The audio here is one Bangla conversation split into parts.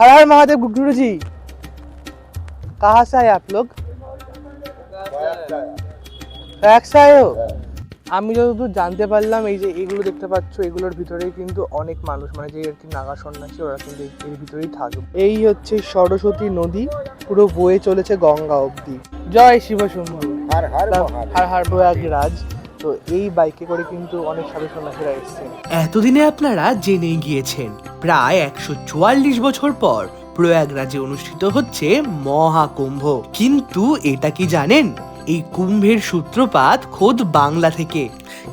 हर हर महादेव गुड्डू जी कहाँ से आए आप लोग ট্র্যাক से आए हो আমি যতদূর জানতে পারলাম এই যে এগুলো দেখতে পাচ্ছ এগুলোর ভিতরেই কিন্তু অনেক মানুষ মানে যে আর কি নাগা সন্ন্যাসী ওরা কিন্তু এই- এর ভিতরেই থাকবে এই হচ্ছে সরস্বতী নদী পুরো বয়ে চলেছে গঙ্গা অবধি জয় শিব শম্ভু हर हर হার হার প্রয়াগরাজ তো এই বাইকে করে কিন্তু অনেক সাধু সন্ন্যাসীরা এসছে এতদিনে আপনারা জেনেই গিয়েছেন, প্রায় একশো চুয়াল্লিশ বছর পর প্রয়াগরাজে অনুষ্ঠিত হচ্ছে মহাকুম্ভ। কিন্তু এটা কি জানেন? এই কুম্ভের সূত্রপাত খোদ বাংলা থেকে।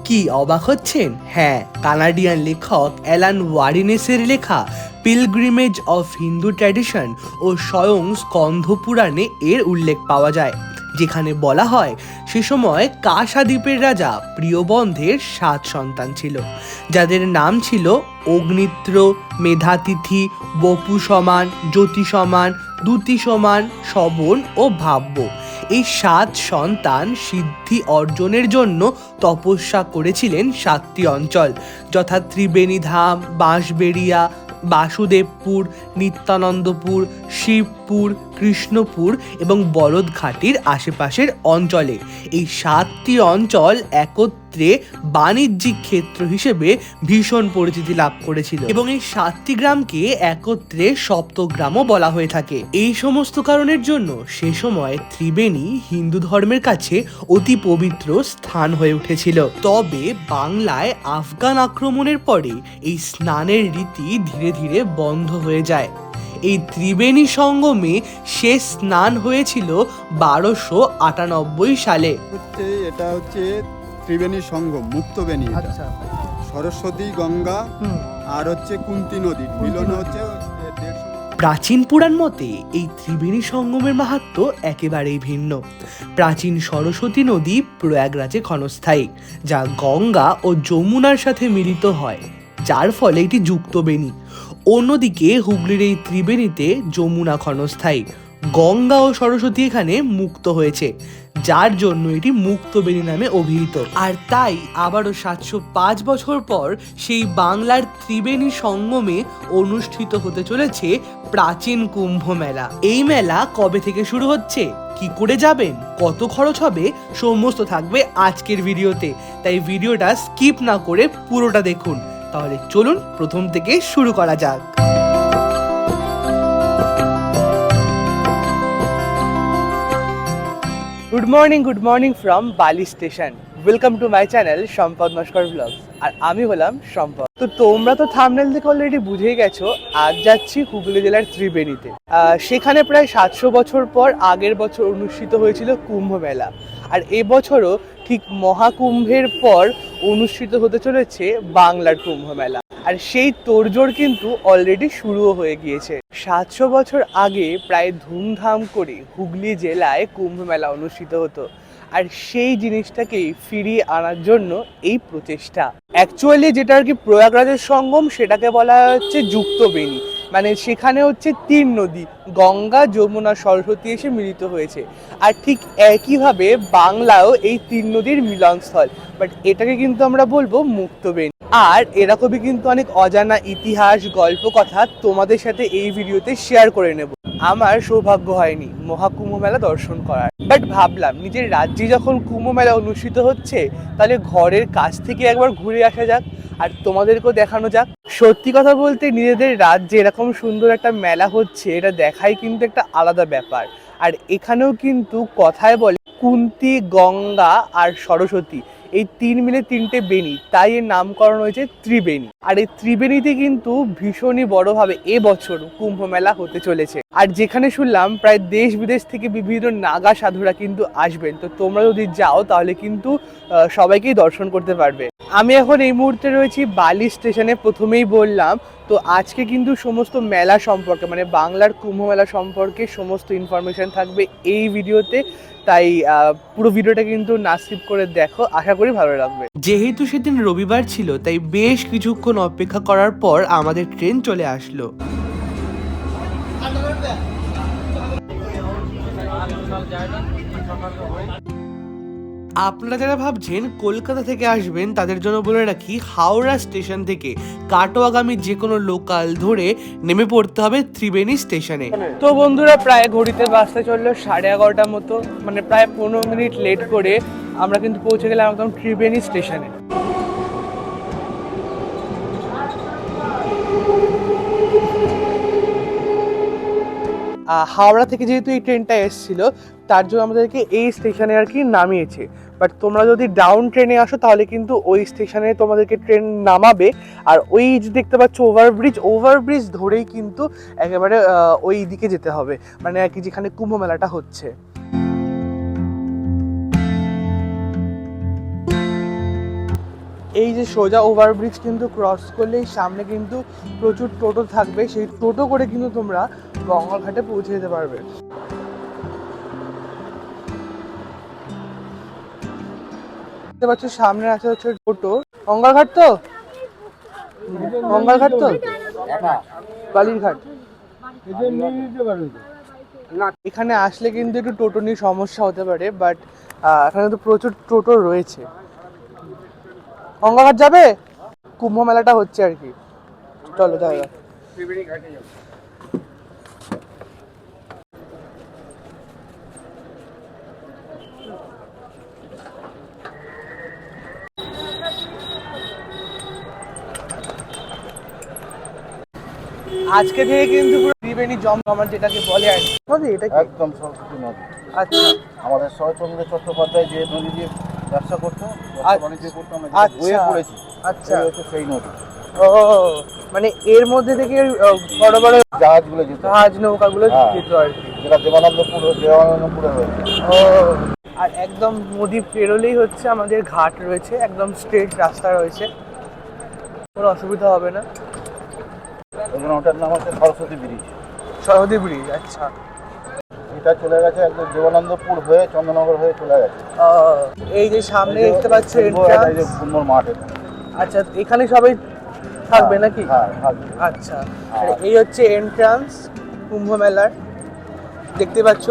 কি অবাক হচ্ছেন? হ্যাঁ কানাডিয়ান লেখক অ্যালান ওয়ারিনেসের লেখা পিলগ্রিমেজ অফ হিন্দু ট্র্যাডিশন ও স্বয়ং স্কন্ধ পুরাণে এর উল্লেখ পাওয়া যায়। যেখানে বলা হয়, সে সময় কাশাদ্বীপের রাজা প্রিয়বন্ধের সাত সন্তান ছিল, যাদের নাম ছিল অগ্নিত্র, মেধাতিথি, বপু সমান, জ্যোতি সমান, দ্যুতি সমান, শবন ও ভাব্য। এই সাত সন্তান সিদ্ধি অর্জনের জন্য তপস্যা করেছিলেন সাতটি অঞ্চল, যথা ত্রিবেণী ধাম, বাঁশবেড়িয়া, বাসুদেবপুর, নিত্যানন্দপুর শিবপুর কৃষ্ণপুর এবং বলদঘাটির আশেপাশের অঞ্চলে। এই সাতটি অঞ্চল একত্রে বাণিজ্যিক ক্ষেত্র হিসেবে ভীষণ পরিচিতি লাভ করেছিল এবং এই সাতটি গ্রামকে একত্রে সপ্তগ্রামও বলা হয়ে থাকে। এই সমস্ত কারণের জন্য সে সময় ত্রিবেণী হিন্দু ধর্মের কাছে অতি পবিত্র স্থান হয়ে উঠেছিল। তবে বাংলায় আফগান আক্রমণের পরে এই স্নানের রীতি ধীরে ধীরে বন্ধ হয়ে যায়। এই ত্রিবেণী সঙ্গমে শেষ স্নান হয়েছিল বারোশো আটানব্বই সালে। হচ্ছে এটা হচ্ছে ত্রিবেণী সঙ্গম মুক্তবেণী। আচ্ছা। সরস্বতী গঙ্গা আর হচ্ছে কুন্তি নদী। মিলন হচ্ছে প্রাচীন পুরাণ মতে এই ত্রিবেণী সঙ্গমের মাহাত্ম্য একেবারেই ভিন্ন। প্রাচীন সরস্বতী নদী প্রয়াগরাজে ক্ষণস্থায়ী যা গঙ্গা ও যমুনার সাথে মিলিত হয় যার ফলে এটি যুক্ত বেণী অন্যদিকে হুগলির এই ত্রিবেণীতে যমুনা ক্ষণস্থায়ী, গঙ্গা ও সরস্বতী এখানে মুক্ত হয়েছে, যার জন্য এটি মুক্তবেণী নামে অভিহিত। আর তাই আবারও সাতশো পাঁচ বছর পর সেই বাংলার ত্রিবেণী সঙ্গমে অনুষ্ঠিত হতে চলেছে প্রাচীন কুম্ভ মেলা। এই মেলা কবে থেকে শুরু হচ্ছে? কি করে যাবেন? কত খরচ হবে? সমস্ত থাকবে আজকের ভিডিওতে। তাই ভিডিওটা স্কিপ না করে পুরোটা দেখুন। তাহলে চলুন প্রথম থেকে শুরু করা যাক। Good morning good morning from Bally station welcome to my channel Sampad Naskar blog আর আমি হলাম সম্পদ তো তোমরা তো থামনেল থেকে অলরেডি বুঝেই গেছো, আজ যাচ্ছি হুগলি জেলার ত্রিবেণীতে। সেখানে প্রায় সাতশো বছর পর আগের বছর অনুষ্ঠিত হয়েছিল কুম্ভ মেলা। আর এবছরও ঠিক মহাকুম্ভের পর অনুষ্ঠিত হতে চলেছে বাংলার কুম্ভ মেলা। আর সেই তোড়জোড় কিন্তু অলরেডি শুরুও হয়ে গিয়েছে। সাতশো বছর আগে প্রায় ধুমধাম করে হুগলি জেলায় কুম্ভ মেলা অনুষ্ঠিত হতো। আর সেই জিনিসটাকেই ফিরিয়ে আনার জন্য এই প্রচেষ্টা। অ্যাকচুয়ালি যেটা আর কি প্রয়াগরাজের সঙ্গম, সেটাকে বলা হচ্ছে যুক্তবেণী। মানে সেখানে হচ্ছে তিন নদী, গঙ্গা, যমুনা, সরস্বতী এসে মিলিত হয়েছে। আর ঠিক একইভাবে বাংলাও এই তিন নদীর মিলনস্থল। বাট এটাকে কিন্তু আমরা বলব মুক্তবেণী। আর এরকমই কিন্তু অনেক অজানা ইতিহাস গল্প কথা তোমাদের সাথে এই ভিডিওতে শেয়ার করে নেব। আমার সৌভাগ্য হয়নি মহাকুম্ভ মেলা দর্শন করার। বাট ভাবলাম, নিজের রাজ্যে যখন কুম্ভ মেলা অনুষ্ঠিত হচ্ছে, তাহলে ঘরের কাছ থেকে একবার ঘুরে আসা যাক আর তোমাদেরকেও দেখানো যাক। সত্যি কথা বলতে নিজেদের রাজ্যে এরকম সুন্দর একটা মেলা হচ্ছে, এটা দেখাই কিন্তু একটা আলাদা ব্যাপার। আর এখানেও কিন্তু কথায় বলে কুন্তি, গঙ্গা আর সরস্বতী এই তিন মিলে তিনটে বেনি তাই এর নামকরণ হয়েছে ত্রিবেণী। আর এই ত্রিবেণীতে কিন্তু ভীষণই বড়ভাবে এবছর কুম্ভ মেলা হতে চলেছে। আর যেখানে শুনলাম প্রায় দেশ বিদেশ থেকে বিভিন্ন নাগা সাধুরা কিন্তু আসবেন। তো তোমরা যদি যাও, তাহলে কিন্তু সবাইকেই দর্শন করতে পারবে। আমি এখন এই মুহূর্তে রয়েছি বালি স্টেশনে। প্রথমেই বললাম তো আজকে কিন্তু সমস্ত মেলা সম্পর্কে মানে বাংলার কুম্ভ মেলা সম্পর্কে সমস্ত ইনফরমেশন থাকবে এই ভিডিওতে তাই আহ, পুরো ভিডিওটা কিন্তু নাসিব করে দেখো আশা করি ভালো লাগবে যেহেতু সেদিন রবিবার ছিল তাই বেশ কিছুক্ষণ অপেক্ষা করার পর আমাদের ট্রেন চলে আসলো আপনারা যারা ভাবছেন কলকাতা থেকে আসবেন তাদের জন্য বলে রাখি হাওড়া স্টেশন থেকে কাটোয়াগামী যে কোনো লোকাল ধরে নেমে পড়তে হবে ত্রিবেণী স্টেশনে। তো বন্ধুরা প্রায় ঘড়িতে বাসতে চলল সাড়ে এগারোটার মতো মানে প্রায় পনেরো মিনিট লেট করে আমরা কিন্তু পৌঁছে গেলাম একদম ত্রিবেণী স্টেশনে। আহ, হাওড়া থেকে যেহেতু এই ট্রেনটা এসেছিল তার জন্য আমাদেরকে এই স্টেশনে আর কি নামিয়েছে। বাট তোমরা যদি ডাউন ট্রেনে আসো, তাহলে কিন্তু ওই স্টেশনে তোমাদেরকে ট্রেন নামাবে। আর ওই যে দেখতে পাচ্ছ ওভারব্রিজ ওভারব্রিজ ধরেই কিন্তু একেবারে ওই দিকে যেতে হবে। মানে আর কি যেখানে কুম্ভ মেলাটা হচ্ছে। এই যে সোজা ওভারব্রিজ কিন্তু ক্রস করলেই সামনে কিন্তু প্রচুর টোটো থাকবে। সেই টোটো করে কিন্তু তোমরা গঙ্গাঘাটে পৌঁছে যেতে পারবে। দেখতে পাচ্ছ সামনে আছে হচ্ছে টোটো। গঙ্গার ঘাট তো? গঙ্গার ঘাট তো? কালীর ঘাট না, এখানে আসলে কিন্তু একটু টোটো নিয়ে সমস্যা হতে পারে বাট এখানে তো প্রচুর টোটো রয়েছে। গঙ্গাঘাট যাবে? কুম্ভ মেলাটা হচ্ছে আর কি। চলো যাও আজকে থেকে কিন্তু পুরো ত্রিবেণী জমজমাট যেটাকে বলে আর কি। নদী এটা কি? একদম সরস্বতী নদী। আচ্ছা। আমাদের শরৎচন্দ্র চট্টোপাধ্যায় যে নদী দিয়ে ব্যবসা করতো ব্যবসা আচ্ছা। বাণিজ্য করতো আমরা আচ্ছা। পড়েছি আচ্ছা। এই হচ্ছে সেই নদী। ও মানে এর মধ্যে থেকে বড় বড় জাহাজগুলো যেত। জাহাজ নৌকাগুলো হ্যাঁ। যেত আর কি। যেটা দেবানন্দপুর দেবানন্দপুরে ও আর একদম নদী পেরোলেই হচ্ছে আমাদের ঘাট রয়েছে একদম স্ট্রেট রাস্তা রয়েছে। কোনো অসুবিধা হবে না। ওই জন্য ওটার নাম হচ্ছে সরস্বতী ব্রিজ। সরহদি ব্রিজ আচ্ছা। এটা চলে গেছে একদম দেবানন্দপুর হয়ে চন্দ্রনগর হয়ে চলে গেছে। এই যে সামনে দেখতে পাচ্ছ। কুমোর মাঠ আচ্ছা এখানে সবাই থাকবে নাকি? হ্যাঁ থাকবে। আচ্ছা। আর এই হচ্ছে এন্ট্রান্স কুম্ভ মেলার। দেখতে পাচ্ছ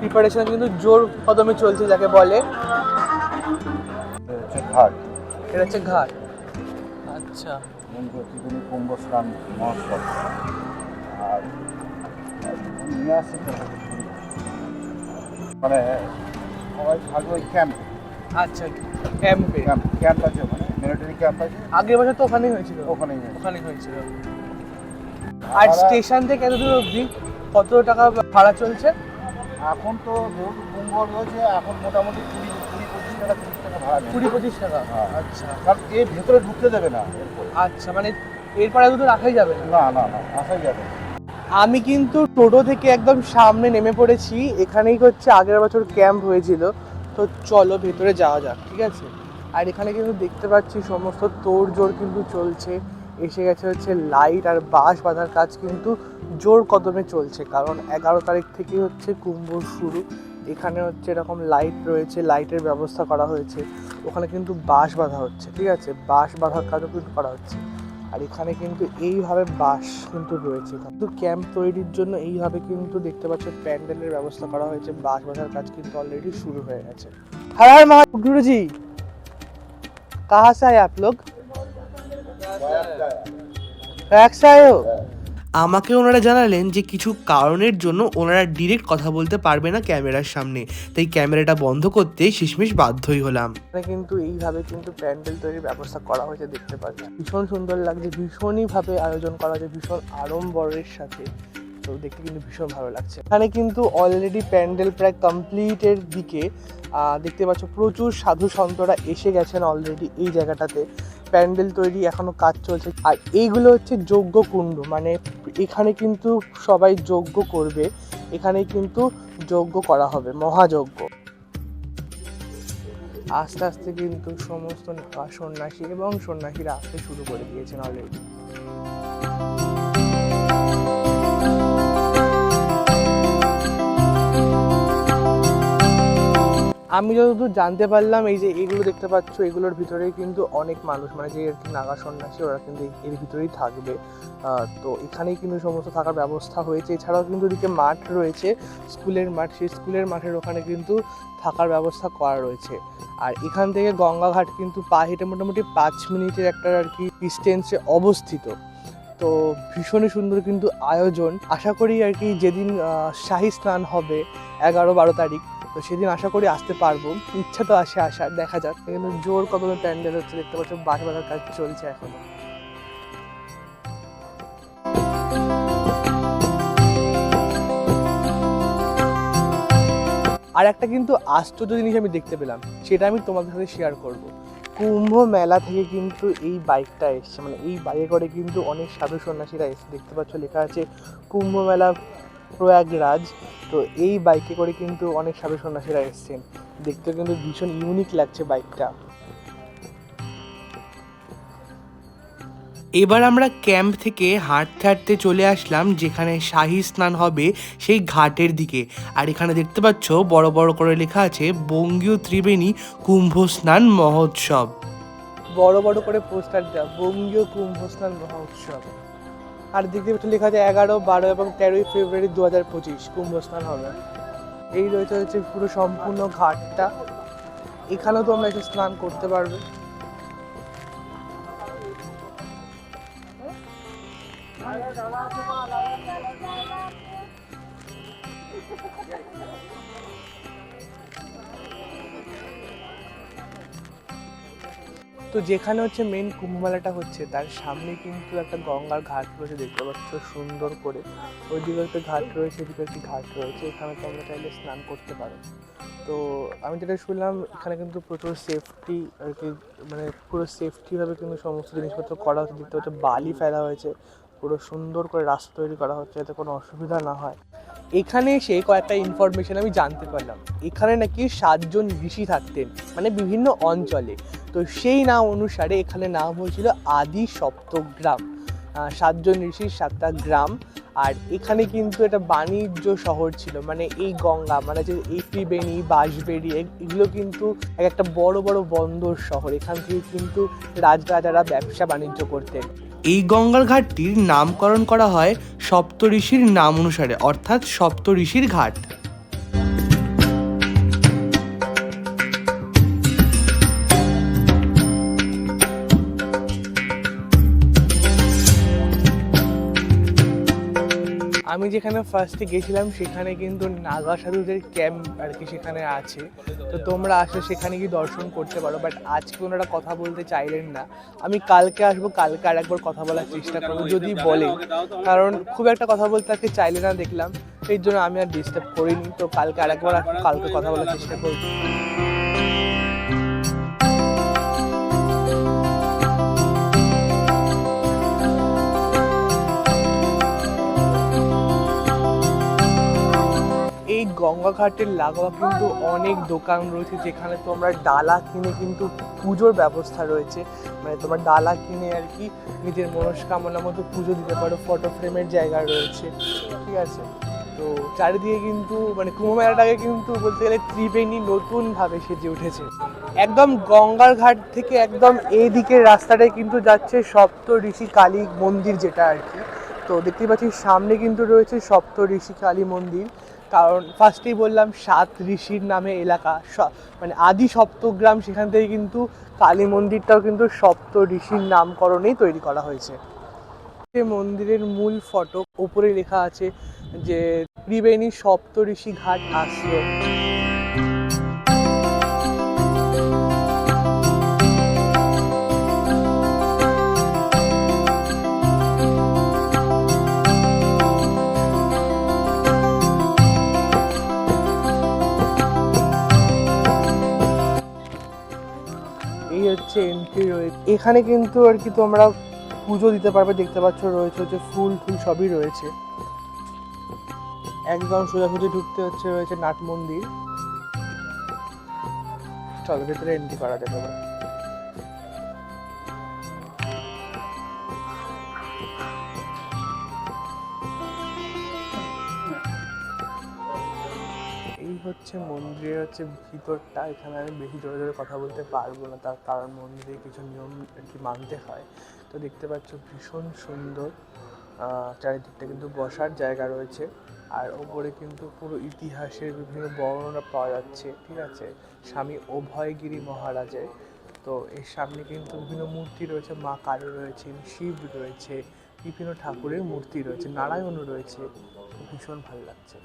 প্রিপারেশন কিন্তু জোর কদমে চলছে যাকে বলে। ঘাট। এটা হচ্ছে ঘাট। আচ্ছা। ত্রিবেণী কুম্ভ স্নান মহোৎসব আর নিয়ে আসছে মানে সবাই থাকবে ওই ক্যাম্পে আচ্ছা ক্যাম্পে ক্যাম্প ক্যাম্প আছে ওখানে মিলিটারি ক্যাম্প আছে। আগের বছর তো ওখানেই হয়েছিল। ওখানেই। ওখানেই হয়েছিল। আর স্টেশন থেকে এত দূর অবধি কত টাকা ভাড়া চলছে? এখন তো যেহেতু কুম্ভ রয়েছে এখন মোটামুটি কুড়ি টাকা তিরিশ টাকা ভাড়া নেয়। কুড়ি পঁচিশ টাকা। হ্যাঁ। আচ্ছা। কারণ এর ভেতরে ঢুকতে দেবে না। আচ্ছা মানে এরপরে দূর রাখাই যাবে না? না না না আসাই যাবে না। আমি কিন্তু টোটো থেকে একদম সামনে নেমে পড়েছি। এখানেই হচ্ছে আগের বছর ক্যাম্প হয়েছিল। তো চলো ভেতরে যাওয়া যাক ঠিক আছে? আর এখানে কিন্তু দেখতে পাচ্ছি সমস্ত তোড় তোড়জোড় কিন্তু চলছে। এসে গেছে হচ্ছে লাইট আর বাঁশ বাঁধার কাজ কিন্তু জোর কদমে চলছে। কারণ এগারো তারিখ থেকে হচ্ছে কুম্ভ শুরু। এখানে হচ্ছে এরকম লাইট রয়েছে লাইটের ব্যবস্থা করা হয়েছে। ওখানে কিন্তু বাঁশ বাঁধা হচ্ছে ঠিক আছে? বাঁশ বাঁধার কাজও কিন্তু করা হচ্ছে। আর এখানে কিন্তু এইভাবে বাঁশ কিন্তু রয়েছে। কিন্তু ক্যাম্প তৈরির জন্য এইভাবে কিন্তু দেখতে পাচ্ছ প্যান্ডেলের ব্যবস্থা করা হয়েছে। বাঁশ বাঁধার কাজ কিন্তু অলরেডি শুরু হয়ে গেছে। হ্যাঁ হ্যাঁ গুরুজি! কাহা সাহে আপ লোক? এক সাহে আমাকে ওনারা জানালেন যে কিছু কারণের জন্য ওনারা ডিরেক্ট কথা বলতে পারবে না ক্যামেরার সামনে। তাই ক্যামেরাটা বন্ধ করতে শেষমেশ বাধ্যই হলাম। কিন্তু এইভাবে কিন্তু প্যান্ডেল তৈরির ব্যবস্থা করা হয়েছে দেখতে পাচ্ছি ভীষণ সুন্দর লাগছে, ভীষণই ভাবে আয়োজন করা হয়েছে, ভীষণ আড়ম্বরের সাথে। তো দেখতে কিন্তু ভীষণ ভালো লাগছে। এখানে কিন্তু অলরেডি প্যান্ডেল প্রায় কমপ্লিটের দিকে দেখতে পাচ্ছ প্রচুর সাধু সন্তরা এসে গেছেন অলরেডি এই জায়গাটাতে। প্যান্ডেল তৈরি, এখনও কাজ চলছে। আর এইগুলো হচ্ছে যোগ্য কুণ্ড মানে এখানে কিন্তু সবাই যোগ্য করবে এখানে কিন্তু যজ্ঞ করা হবে, মহাযজ্ঞ। আস্তে আস্তে কিন্তু সমস্ত সন্ন্যাসী এবং সন্ন্যাসীরা আসতে শুরু করে দিয়েছেন অলরেডি আমি যতদূর জানতে পারলাম, এই যে এগুলো দেখতে পাচ্ছ, এগুলোর ভিতরে কিন্তু অনেক মানুষ মানে যে নাগা সন্ন্যাসী, ওরা কিন্তু এর ভিতরেই থাকবে। তো এখানেই কিন্তু সমস্ত থাকার ব্যবস্থা হয়েছে। এছাড়াও কিন্তু ওদিকে মাঠ রয়েছে, স্কুলের মাঠ, সেই স্কুলের মাঠের ওখানে কিন্তু থাকার ব্যবস্থা করা রয়েছে। আর এখান থেকে গঙ্গাঘাট কিন্তু পা হেঁটে মোটামুটি পাঁচ মিনিটের একটা আর কি ডিস্টেন্সে অবস্থিত। তো ভীষণই সুন্দর কিন্তু আয়োজন। আশা করি আর কি যেদিন শাহী স্নান হবে, এগারো বারো তারিখ তো সেদিন আশা করি আসতে পারব। ইচ্ছা তো আসে আসার, দেখা যাক। কিন্তু জোর কদমে প্যান্ডেল হচ্ছে, দেখতে পাচ্ছ বাঁশ বাঁধার কাজ চলছে এখনও। আর একটা কিন্তু আশ্চর্য জিনিস আমি দেখতে পেলাম, সেটা আমি তোমাদের সাথে শেয়ার করব। কুম্ভ মেলা থেকে কিন্তু এই বাইকটা এসছে। মানে এই বাইকে করে কিন্তু অনেক সাধু সন্ন্যাসীরা এসে দেখতে পাচ্ছ লেখা আছে, কুম্ভ মেলা প্রয়াগরাজ। তো এই বাইকে করে কিন্তু অনেক সাধু সন্ন্যাসীরা এসছেন। দেখতে কিন্তু ভীষণ ইউনিক লাগছে বাইকটা এবার আমরা ক্যাম্প থেকে হাঁটতে হাঁটতে চলে আসলাম যেখানে শাহী স্নান হবে সেই ঘাটের দিকে। আর এখানে দেখতে পাচ্ছ বড় বড় করে লেখা আছে বঙ্গীয় ত্রিবেণী কুম্ভ স্নান মহোৎসব। বড় বড় করে পোস্টার দেওয়া বঙ্গীয় কুম্ভ স্নান মহোৎসব। আর দিক দিয়ে লেখা আছে এগারো, বারো এবং তেরোই ফেব্রুয়ারি দু হাজার পঁচিশ কুম্ভ স্নান হবে। এই রয়েছে হচ্ছে পুরো সম্পূর্ণ ঘাটটা। এখানেও তোমরা এসে স্নান করতে পারবে। তো যেখানে হচ্ছে মেন কুম্ভমেলাটা হচ্ছে, তার সামনে কিন্তু একটা গঙ্গার ঘাট রয়েছে, দেখতে পাচ্ছ সুন্দর করে। ওইদিকে একটা ঘাট রয়েছে, এদিকে একটি ঘাট রয়েছে, এখানে তোমরা চাইলে স্নান করতে পারো। তো আমি যেটা শুনলাম, এখানে কিন্তু প্রচুর সেফটি আর কি মানে পুরো সেফটিভাবে কিন্তু সমস্ত জিনিসপত্র করা হচ্ছে। দেখতে পাচ্ছ বালি ফেলা হয়েছে, পুরো সুন্দর করে রাস্তা তৈরি করা হচ্ছে, যাতে কোনো অসুবিধা না হয়। এখানে এসে কয়েকটা ইনফরমেশন আমি জানতে পারলাম। এখানে নাকি সাতজন ঋষি থাকতেন মানে বিভিন্ন অঞ্চলে। তো সেই নাম অনুসারে এখানে নাম হয়েছিল আদি সপ্তগ্রাম। সাতজন ঋষির সাতটা গ্রাম। আর এখানে কিন্তু এটা বাণিজ্য শহর ছিল মানে এই গঙ্গা মানে যে এই ত্রিবেণী, বাঁশবেড়ি এগুলো কিন্তু এক একটা বড় বড় বন্দর শহর। এখান থেকে কিন্তু রাজরাজারা ব্যবসা বাণিজ্য করতেন। এই গঙ্গার ঘাটটির নামকরণ করা হয় সপ্তঋষির নাম অনুসারে অর্থাৎ সপ্তঋষির ঘাট। আমি যেখানে ফার্স্টে গেছিলাম, সেখানে কিন্তু নাগা সাধুদের ক্যাম্প আর কি সেখানে আছে। তো তোমরা আসো, সেখানে গিয়ে দর্শন করতে পারো। বাট আজকে ওনারা কথা বলতে চাইলেন না। আমি কালকে আসব, কালকে আর একবার কথা বলার চেষ্টা করব, যদি বলে। কারণ খুব একটা কথা বলতে আজকে চাইলে না দেখলাম। সেই জন্য আমি আর ডিস্টার্ব করিনি। তো কালকে আর একবার কালকে কথা বলার চেষ্টা করব। এই গঙ্গা ঘাটের লাগোয়া কিন্তু অনেক দোকান রয়েছে, যেখানে তোমরা ডালা কিনে কিন্তু পুজোর ব্যবস্থা রয়েছে। মানে তোমার ডালা কিনে আর কি নিজের মনস্কামনা মতো পুজো দিতে পারো ফটো ফ্রেমের জায়গা রয়েছে, ঠিক আছে? তো চারিদিকে কিন্তু মানে কুম্ভ মেলাটাকে কিন্তু বলতে গেলে ত্রিবেণী নতুনভাবে সেজে উঠেছে। একদম গঙ্গার ঘাট থেকে একদম এই রাস্তাটায় কিন্তু যাচ্ছে সপ্ত ঋষি কালী মন্দির যেটা আর কি। তো দেখতে পাচ্ছি সামনে কিন্তু রয়েছে সপ্ত ঋষি কালী মন্দির। কারণ ফার্স্টেই বললাম সাত ঋষির নামে এলাকা। মানে আদি সপ্তগ্রাম সেখান থেকে কিন্তু কালী মন্দিরটাও কিন্তু সপ্ত ঋষির নামকরণেই তৈরি করা হয়েছে। মন্দিরের মূল ফটক ওপরে লেখা আছে যে ত্রিবেণী সপ্ত ঋষি ঘাট আশ্রম। হচ্ছে এন্ট্রি রয়েছে এখানে কিন্তু আর কি তোমরা পুজো দিতে পারবে, দেখতে পাচ্ছ রয়েছে হচ্ছে ফুল ফুল সবই রয়েছে। একদম সোজাসুজি ঢুকতে হচ্ছে রয়েছে নাট মন্দির। চলো ভেতরে এন্ট্রি করা যাবে হচ্ছে মন্দিরের হচ্ছে ভিতরটা, এখানে আমি বেশি জোরে জোরে কথা বলতে পারব না, তার কারণ মন্দিরে কিছু নিয়ম আর কি মানতে হয়। তো দেখতে পাচ্ছ ভীষণ সুন্দর চারিদিকটা কিন্তু বসার জায়গা রয়েছে। আর ওপরে কিন্তু পুরো ইতিহাসের বিভিন্ন বর্ণনা পাওয়া যাচ্ছে, ঠিক আছে? স্বামী অভয়গিরি মহারাজের। তো এর সামনে কিন্তু বিভিন্ন মূর্তি রয়েছে, মা কালী রয়েছেন শিব রয়েছে, বিভিন্ন ঠাকুরের মূর্তি রয়েছে, নারায়ণও রয়েছে। ভীষণ ভালো লাগছে।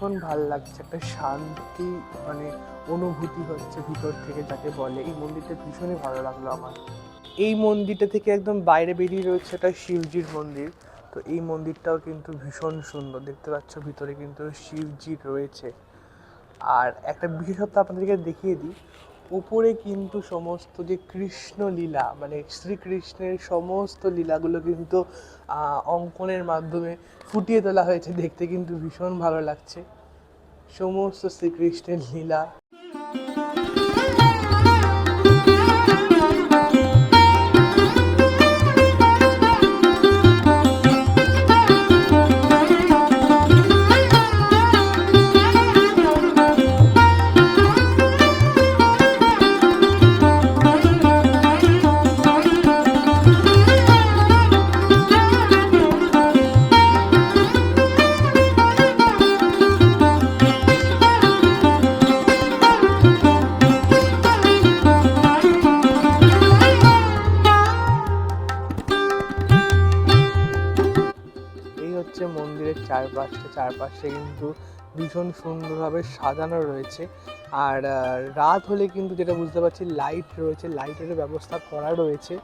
ভীষণ ভালো লাগছে, একটা শান্তি মানে অনুভূতি হচ্ছে ভিতর থেকে যাকে বলে। এই মন্দিরটা ভীষণই ভালো লাগল আমার। এই মন্দিরটা থেকে একদম বাইরে বেরিয়ে রয়েছে একটা শিবজির মন্দির। তো এই মন্দিরটাও কিন্তু ভীষণ সুন্দর। দেখতে পাচ্ছ ভিতরে কিন্তু শিবজি রয়েছে। আর একটা বিশেষত্ব আপনাদেরকে দেখিয়ে দিই ওপরে কিন্তু সমস্ত যে কৃষ্ণ লীলা মানে শ্রীকৃষ্ণের সমস্ত লীলাগুলো কিন্তু অঙ্কনের মাধ্যমে ফুটিয়ে তোলা হয়েছে, দেখতে কিন্তু ভীষণ ভালো লাগছে। সমস্ত শ্রীকৃষ্ণের লীলা ভীষণ সুন্দরভাবে সাজানো রয়েছে। আর রাত হলে কিন্তু যেটা বুঝতে পারছি লাইট রয়েছে লাইটের ব্যবস্থা করা রয়েছে।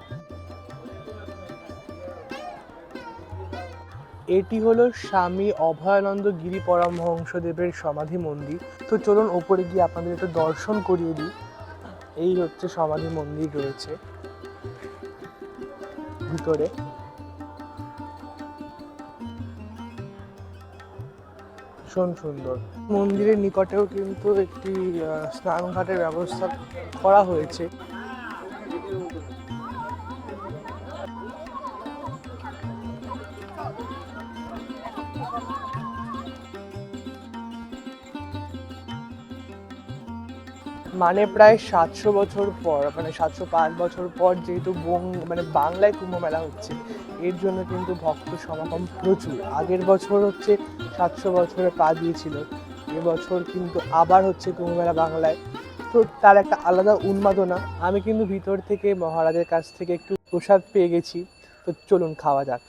এটি হলো স্বামী অভয়ানন্দ গিরি পরমহংসদেবের সমাধি মন্দির। তো চলুন ওপরে গিয়ে আপনাদের একটু দর্শন করিয়ে দিই। এই হচ্ছে সমাধি মন্দির রয়েছে। ভিতরে ভীষণ সুন্দর। মন্দিরের নিকটেও কিন্তু একটি স্নানঘাটের ব্যবস্থা করা হয়েছে। মানে প্রায় সাতশো বছর পর মানে সাতশো পাঁচ বছর পর যেহেতু মানে বাংলায় কুম্ভ মেলা হচ্ছে, এর জন্য কিন্তু ভক্ত সমাগম প্রচুর। আগের বছর হচ্ছে সাতশো বছরে পা দিয়েছিল এবছর কিন্তু আবার হচ্ছে কুম্ভ মেলা বাংলায়। তো তার একটা আলাদা উন্মাদনা। আমি কিন্তু ভিতর থেকে মহারাজের কাছ থেকে একটু প্রসাদ পেয়ে গেছি। তো চলুন খাওয়া যাক।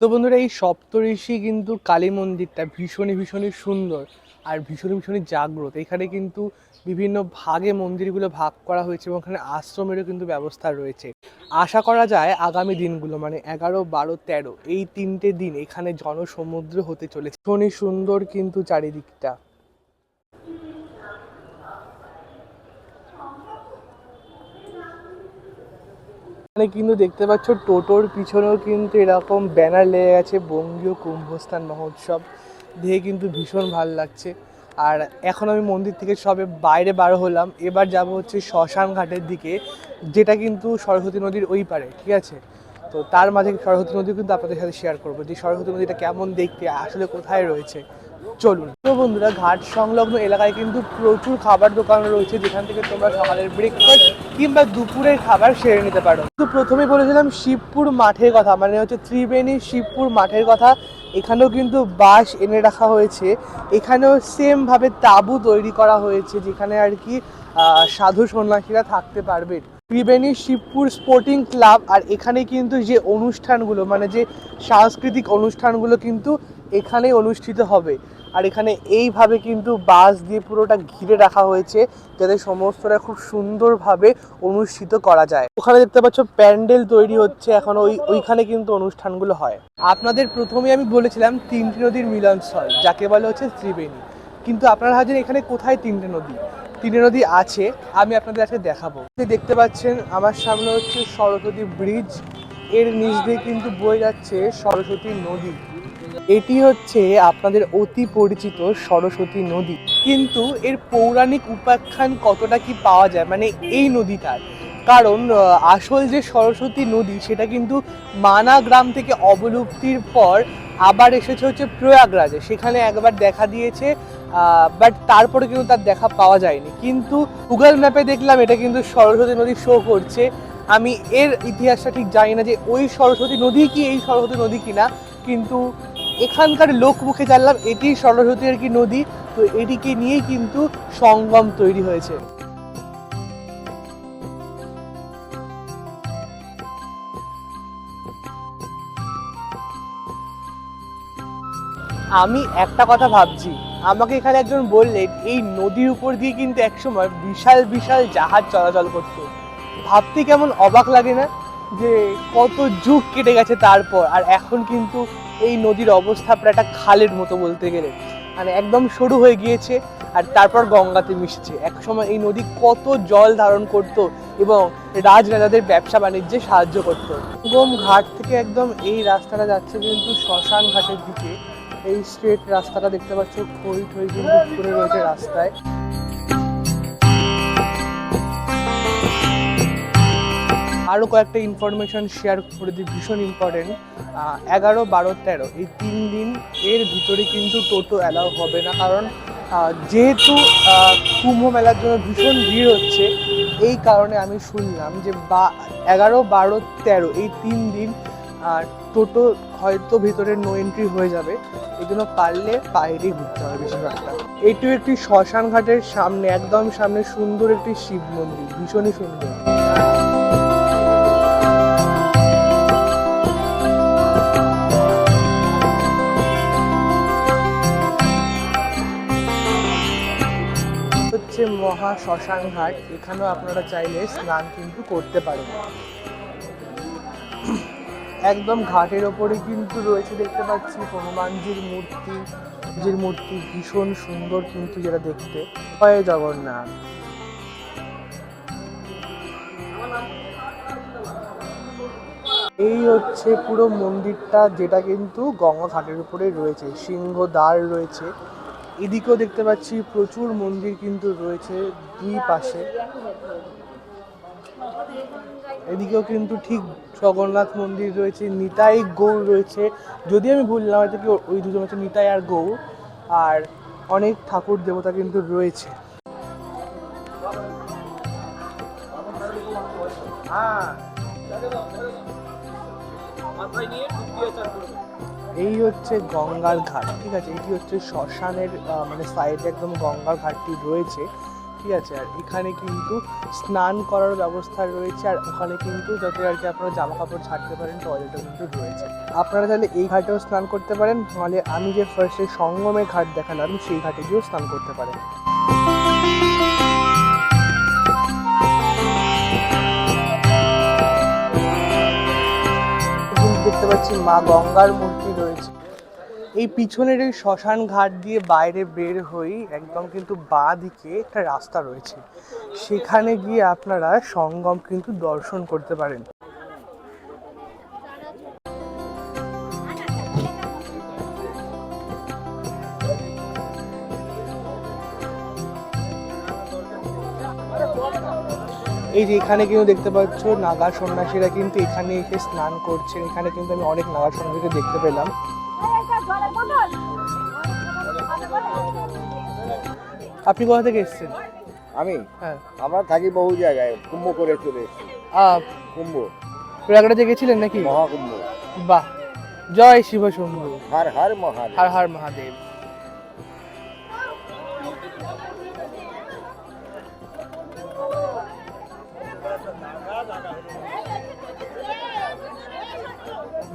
তো বন্ধুরা, এই সপ্তঋষি কিন্তু কালী মন্দিরটা ভীষণই ভীষণই সুন্দর আর ভীষণই ভীষণই জাগ্রত। এখানে কিন্তু বিভিন্ন ভাগে মন্দিরগুলো ভাগ করা হয়েছে এবং ওখানে আশ্রমেরও কিন্তু ব্যবস্থা রয়েছে। আশা করা যায় আগামী দিনগুলো মানে এগারো, বারো, তেরো, এই তিনটে দিন এখানে জনসমুদ্র হতে চলেছে। ভীষণই সুন্দর কিন্তু চারিদিকটা। এখানে কিন্তু দেখতে পাচ্ছ টোটোর পিছনেও কিন্তু এরকম ব্যানার লেগে গেছে বঙ্গীয় কুম্ভস্থান মহোৎসব। দেখে কিন্তু ভীষণ ভালো লাগছে। আর এখন আমি মন্দির থেকে সবে বাইরে বার হলাম। এবার যাব হচ্ছে শ্মশান ঘাটের দিকে, যেটা কিন্তু সরস্বতী নদীর ওই পারে, ঠিক আছে? তো তার মাঝে সরস্বতী নদী কিন্তু আপনাদের সাথে শেয়ার করব, যে সরস্বতী নদীটা কেমন দেখতে, আসলে কোথায় রয়েছে? চলুন। তো বন্ধুরা, ঘাট সংলগ্ন এলাকায় কিন্তু প্রচুর খাবার দোকান রয়েছে, যেখান থেকে তোমরা সকালের ব্রেকফাস্ট কিংবা দুপুরের খাবার সেরে নিতে পারো। তো প্রথমে বলেছিলাম শিবপুর মাঠের কথা মানে হচ্ছে ত্রিবেণী শিবপুর মাঠের কথা। এখানেও কিন্তু বাঁশ এনে রাখা হয়েছে। এখানেও সেম ভাবে তাঁবু তৈরি করা হয়েছে, যেখানে আর কি সাধু সন্ন্যাসীরা থাকতে পারবে। ত্রিবেণী শিবপুর স্পোর্টিং ক্লাব আর এখানে কিন্তু যে অনুষ্ঠানগুলো মানে যে সাংস্কৃতিক অনুষ্ঠানগুলো কিন্তু এখানেই অনুষ্ঠিত হবে। আর এখানে এইভাবে কিন্তু বাঁশ দিয়ে পুরোটা ঘিরে রাখা হয়েছে, যাতে সমস্তটা খুব সুন্দরভাবে অনুষ্ঠিত করা যায়। ওখানে দেখতে পাচ্ছ প্যান্ডেল তৈরি হচ্ছে, এখন ওই, ওইখানে কিন্তু অনুষ্ঠানগুলো হয়। আপনাদের প্রথমে আমি বলেছিলাম তিনটি নদীর মিলনস্থল, যাকে বলে হচ্ছে ত্রিবেণী। কিন্তু আপনারা ভাবছেন এখানে কোথায় তিনটে নদী? তিনটে নদী আছে, আমি আপনাদের আজকে দেখাবো। দেখতে পাচ্ছেন, আমার সামনে হচ্ছে সরস্বতী ব্রিজ, এর নিচ দিয়ে কিন্তু বয়ে যাচ্ছে সরস্বতী নদী। এটি হচ্ছে আপনাদের অতি পরিচিত সরস্বতী নদী। কিন্তু এর পৌরাণিক উপাখ্যান কতটা কি পাওয়া যায়? মানে এই নদীটার। কারণ আসল যে সরস্বতী নদী, সেটা কিন্তু মানা গ্রাম থেকে অবলুপ্তির পর আবার এসেছে হচ্ছে প্রয়াগরাজে। সেখানে একবার দেখা দিয়েছে বাট তারপরে কিন্তু তার দেখা পাওয়া যায়নি। কিন্তু গুগল ম্যাপে দেখলাম, এটা কিন্তু সরস্বতী নদী শো করছে। আমি এর ইতিহাসটা ঠিক জানি না যে ওই সরস্বতী নদী কি, এই সরস্বতী নদী কিনা। কিন্তু এখানকার লোক মুখে জানলাম, এটি সরস্বতী আর কি নদী, তো এটিকে নিয়েই কিন্তু সঙ্গম তৈরি হয়েছে। আমি একটা কথা ভাবছি, আমাকে এখানে একজন বললেন, এই নদীর উপর দিয়ে কিন্তু একসময় বিশাল বিশাল জাহাজ চলাচল করতো। ভাবতে কেমন অবাক লাগে না যে কত যুগ কেটে গেছে তারপর, আর এখন কিন্তু এই নদীর অবস্থা প্রায় একটা খালের মতো বলতে গেলে। মানে একদম সরু হয়ে গিয়েছে আর তারপর গঙ্গাতে মিশছে। একসময় এই নদী কত জল ধারণ করত এবং রাজরাজাদের ব্যবসা বাণিজ্যে সাহায্য করত। গম ঘাট থেকে একদম এই রাস্তাটা যাচ্ছে কিন্তু শ্মশান ঘাটের দিকে। এই স্ট্রেট রাস্তাটা দেখতে পাচ্ছ খই ঠই কিন্তু রয়েছে রাস্তায়। আরও কয়েকটা ইনফরমেশন শেয়ার করে দিই, ভীষণ ইম্পর্টেন্ট এগারো, বারো, তেরো, এই তিন দিন এর ভিতরে কিন্তু টোটো অ্যালাউ হবে না, কারণ যেহেতু কুম্ভ মেলার জন্য ভীষণ ভিড় হচ্ছে, এই কারণে আমি শুনলাম যে বা, এগারো, বারো, তেরো, এই তিন দিন টোটো হয়তো ভিতরে নো এন্ট্রি হয়ে যাবে, এই জন্য পারলে বাইরেই ঘুরতে হবে বেশিরভাগটা। এইটিও একটি শ্মশান ঘাটের সামনে, একদম সামনে সুন্দর একটি শিব মন্দির, ভীষণই সুন্দর। হচ্ছে মহা শ্মশান ঘাট, এখানেও আপনারা চাইলে স্নান কিন্তু করতে পারেন। একদম ঘাটের ওপরে কিন্তু রয়েছে দেখতে পাচ্ছি হনুমানজির মূর্তি। যে মূর্তি ভীষণ সুন্দর কিন্তু যেটা দেখতে। জয় জগন্নাথ। এই হচ্ছে পুরো মন্দিরটা যেটা কিন্তু গঙ্গা ঘাটের উপরে রয়েছে। সিংহ দ্বার রয়েছে। এদিকেও দেখতে পাচ্ছি প্রচুর মন্দির কিন্তু রয়েছে দুই পাশে। এদিকেও কিন্তু ঠিক জগন্নাথ মন্দির রয়েছে, নিতাই গৌর রয়েছে। যদি আমি ভুল না হয় থেকে ওই দুজন হচ্ছে নিতাই আর গৌর। আর অনেক ঠাকুর দেবতা কিন্তু রয়েছে। এই হচ্ছে গঙ্গার ঘাট, ঠিক আছে? এটি হচ্ছে শ্মশানের মানে সাইডে একদম গঙ্গার ঘাটটি রয়েছে, ঠিক আছে? আর এখানে কিন্তু স্নান করার ব্যবস্থা রয়েছে, আর ওখানে কিন্তু যাতে আর কি আপনারা জামা কাপড় ছাড়তে পারেন টয়লেটও কিন্তু রয়েছে। আপনারা তাহলে এই ঘাটেও স্নান করতে পারেন, নাহলে আমি যে ফার্স্টে সঙ্গমের ঘাট দেখালাম, সেই ঘাটে গিয়েও স্নান করতে পারেন। দেখতে পাচ্ছি মা গঙ্গার মূর্তি রয়েছে। এই পিছনের এই শ্মশান ঘাট দিয়ে বাইরে বের হই একদম কিন্তু বাঁ দিকে একটা রাস্তা রয়েছে। সেখানে গিয়ে আপনারা সঙ্গম কিন্তু দর্শন করতে পারেন। এই যে এখানে কিন্তু দেখতে পাচ্ছ নাগা সন্ন্যাসীরা কিন্তু এখানে এসে স্নান করছেন। এখানে কিন্তু আমি অনেক নাগা সন্ন্যাসীকে দেখতে পেলাম। আপনি কোথা থেকে এসেছেন? আমি? হ্যাঁ। আমরা থাকি বহু জায়গায় কুম্ভ করে চলে এসেছি। আহ, কুম্ভ। প্রয়াগরাজে গেছিলেন নাকি? মহাকুম্ভ। বাহ। জয় শিব শম্ভু। হর হর মহাদেব। হর হর মহাদেব।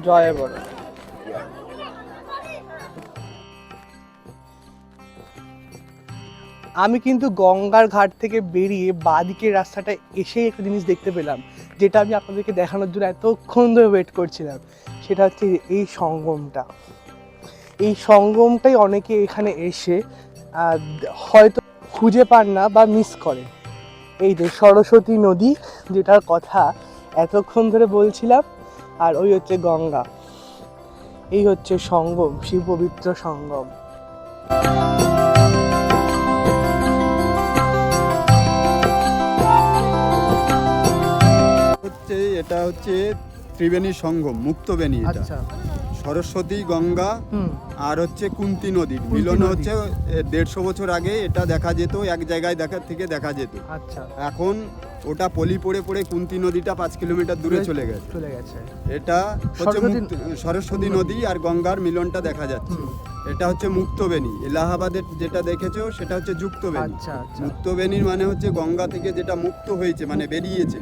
জয় বড়। আমি কিন্তু গঙ্গার ঘাট থেকে বেরিয়ে বাঁদিকের রাস্তাটা এসেই একটা জিনিস দেখতে পেলাম, যেটা আমি আপনাদেরকে দেখানোর জন্য এতক্ষণ ধরে ওয়েট করছিলাম। সেটা হচ্ছে এই সঙ্গমটা। এই সঙ্গমটাই অনেকে এখানে এসে হয়তো খুঁজে পান না বা মিস করে এই যে সরস্বতী নদী, যেটার কথা এতক্ষণ ধরে বলছিলাম আর ওই হচ্ছে গঙ্গা। এই হচ্ছে সঙ্গম শিব পবিত্র সঙ্গম। হচ্ছে এটা হচ্ছে ত্রিবেণী সঙ্গম মুক্তবেণী এটা। আচ্ছা। সরস্বতী গঙ্গা আর হচ্ছে কুন্তি নদী। মিলন। হচ্ছে দেড়শো বছর আগে এটা দেখা যেত এক জায়গায় দেখা থেকে দেখা যেত। আচ্ছা। এখন ওটা পলি পড়ে পড়ে কুন্তি নদীটা পাঁচ কিলোমিটার দূরে চলে গেছে। চলে গেছে। এটা হচ্ছে সরস্বতী- নদী। আর গঙ্গার মিলনটা দেখা যাচ্ছে। এটা হচ্ছে মুক্তবেণী। এলাহাবাদের যেটা দেখেছ সেটা হচ্ছে যুক্তবেণী। আচ্ছা আচ্ছা। মুক্তবেণীর মানে হচ্ছে গঙ্গা থেকে যেটা মুক্ত হয়েছে মানে বেরিয়েছে।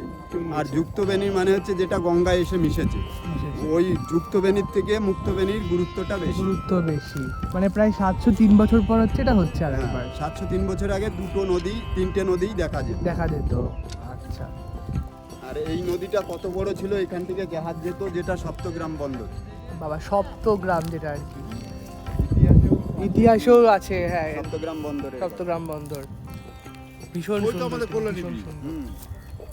আর যুক্তবেণীর মানে হচ্ছে যেটা গঙ্গায় এসে মিশেছে। ওই যুক্তবেণীর থেকে মুক্তবেণীর গুরুত্বটা বেশি। গুরুত্ব বেশি। মানে প্রায় সাতশো তিন বছর পর হচ্ছে এটা হচ্ছে আর একবার। সাতশো তিন বছর আগে দুটো নদী তিনটে নদী দেখা যেত। দেখা যেত। আচ্ছা। আর এই নদীটা কত বড় ছিল এখান থেকে জাহাজ যেত যেটা সপ্তগ্রাম বন্দর। বাবা সপ্তগ্রাম যেটা আর কি। ইতিহাসেও আছে হ্যাঁ। সপ্তগ্রাম বন্দরে সপ্তগ্রাম বন্দর। ভীষণ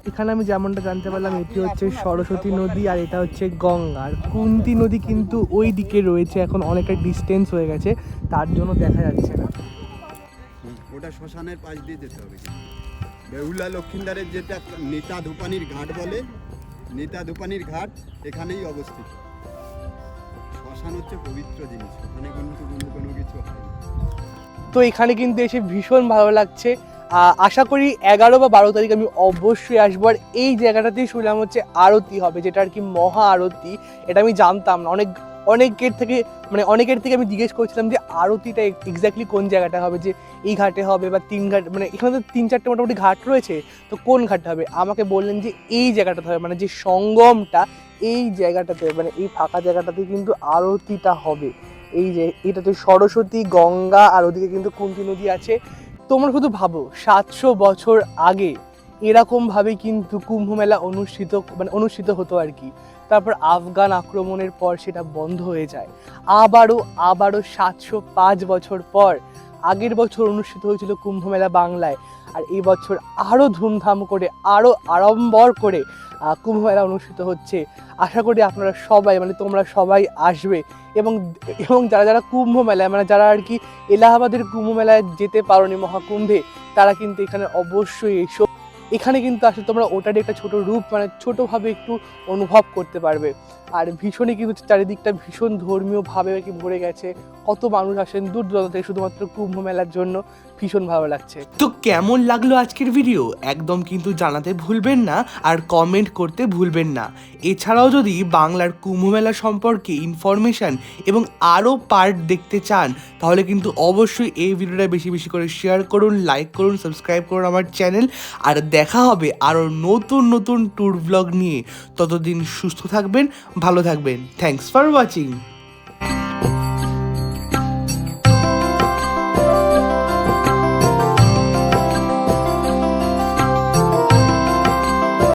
এখানে আমি যেমনটা জানতে পারলাম এটি হচ্ছে সরস্বতী নদী আর এটা হচ্ছে গঙ্গা। আর কুন্তি নদী কিন্তু ওই দিকে রয়েছে এখন অনেকটা ডিস্টেন্স হয়ে গেছে তার জন্য দেখা যাচ্ছে না। ওটা শ্মশানের পাশ দিয়ে যেতে হবে বেহুলা লক্ষিন্দারের যেটা নেতা ধুপানির ঘাট বলে নেতা ধুপানির ঘাট এখানেই অবস্থিত। তো এখানে কিন্তু এসে ভীষণ ভালো লাগছে। আশা করি এগারো বা বারো তারিখ আমি অবশ্যই আসব। আর এই জায়গাটাতেই শুনলাম হচ্ছে আরতি হবে, যেটা আর কি মহা আরতি। এটা আমি জানতাম না। অনেক, অনেকের থেকে মানে অনেকের থেকে আমি জিজ্ঞেস করছিলাম যে আরতিটা এক্স্যাক্টলি কোন জায়গাটা হবে, যে এই ঘাটে হবে বা তিন ঘাট মানে এখানে তো তিন চারটে মোটামুটি ঘাট রয়েছে। তো কোন ঘাটটা হবে? আমাকে বললেন যে এই জায়গাটাতে হবে মানে যে সঙ্গমটা এই জায়গাটাতে মানে এই ফাঁকা জায়গাটাতে কিন্তু আরতিটা হবে। এই যে, এটাতে সরস্বতী, গঙ্গা আর ওদিকে কিন্তু কুন্তি নদী আছে। তোমরা শুধু ভাবো, সাতশো বছর আগে এরকম ভাবে কিন্তু কুম্ভ মেলা অনুষ্ঠিত মানে অনুষ্ঠিত হতো আর কি। তারপর আফগান আক্রমণের পর সেটা বন্ধ হয়ে যায়। আবারও আবারও সাতশো পাঁচ বছর পর আগের বছর অনুষ্ঠিত হয়েছিল কুম্ভমেলা বাংলায়। আর এই বছর আরও ধুমধাম করে আরও আড়ম্বর করে কুম্ভমেলা কুম্ভ মেলা অনুষ্ঠিত হচ্ছে। আশা করি আপনারা সবাই মানে তোমরা সবাই আসবে। এবং এবং যারা যারা কুম্ভ মেলায় মানে যারা আর কি এলাহাবাদের কুম্ভ মেলায় যেতে পারোনি মহাকুম্ভে, তারা কিন্তু এখানে অবশ্যই এসো। এখানে কিন্তু আসলে তোমরা ওটারই একটা ছোট রূপ মানে ছোটোভাবে একটু অনুভব করতে পারবে। আর ভীষণই কিন্তু চারিদিকটা ভীষণ ধর্মীয়ভাবে আর কি ভরে গেছে। কত মানুষ আসেন দূর দূরান্ত থেকে শুধুমাত্র কুম্ভ মেলার জন্য। ভীষণ ভালো লাগছে। তো কেমন লাগল আজকের ভিডিও একদম কিন্তু জানাতে ভুলবেন না আর কমেন্ট করতে ভুলবেন না। এছাড়াও যদি বাংলার কুম্ভমেলা সম্পর্কে ইনফরমেশন এবং আরও পার্ট দেখতে চান, তাহলে কিন্তু অবশ্যই এই ভিডিওটা বেশি বেশি করে শেয়ার করুন লাইক করুন সাবস্ক্রাইব করুন আমার চ্যানেল আর দেখা হবে আরও নতুন নতুন ট্যুর ব্লগ নিয়ে। ততদিন সুস্থ থাকবেন, ভালো থাকবেন। Thanks for watching